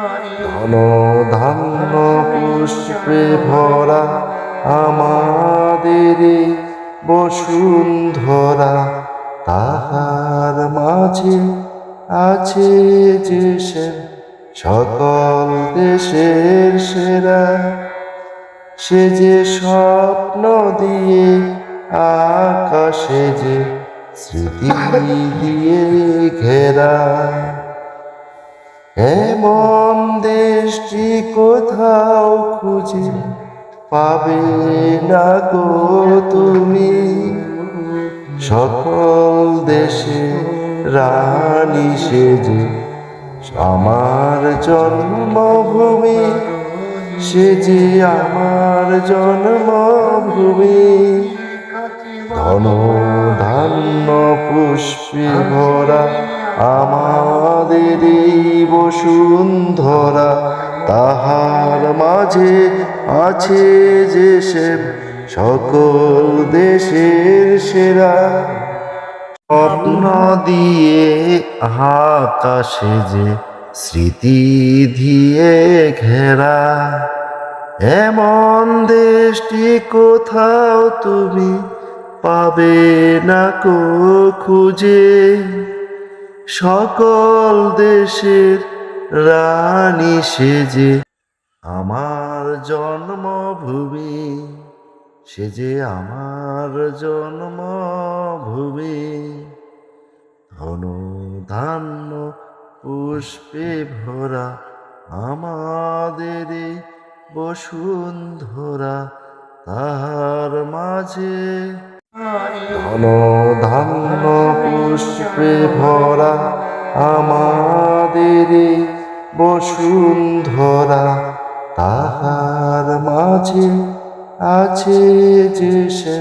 ধন ধান্য পুষ্পে ভরা আমাদের বসুন্ধরা। তাহার মাঝে আছে যে সে সকল দেশের সেরা। সে যে স্বপ্ন দিয়ে আকাশে যে স্মৃতি দিয়ে ঘেরা। এমন দেশটি কোথাও খুঁজে পাবে না গো তুমি। সকল দেশে রানী সেজে আমার জন্মভূমি সে যে আমার জন্মভূমি। ধন ধান্য পুষ্পে ভরা আমাদের এই বসুন্ধরা তাহার মাঝে আছে যে সে সকল দেশের সেরা। স্বপ্ন দিয়ে আকাশে যে স্মৃতি দিয়ে ঘেরা। এমন দেশটি কোথাও তুমি পাবে না কো খুঁজে। সকল দেশের রানী সেজে আমার জন্মভূমি, সে যে আমার জন্মভূমি। ধন ধান্য পুষ্পে ভরা আমাদের বসুন্ধরা, তাহার মাঝে ধন ধান্য পুষ্পে ভরা আমাদের বসুন্ধরা। তাহার মাঝে আছে যে সে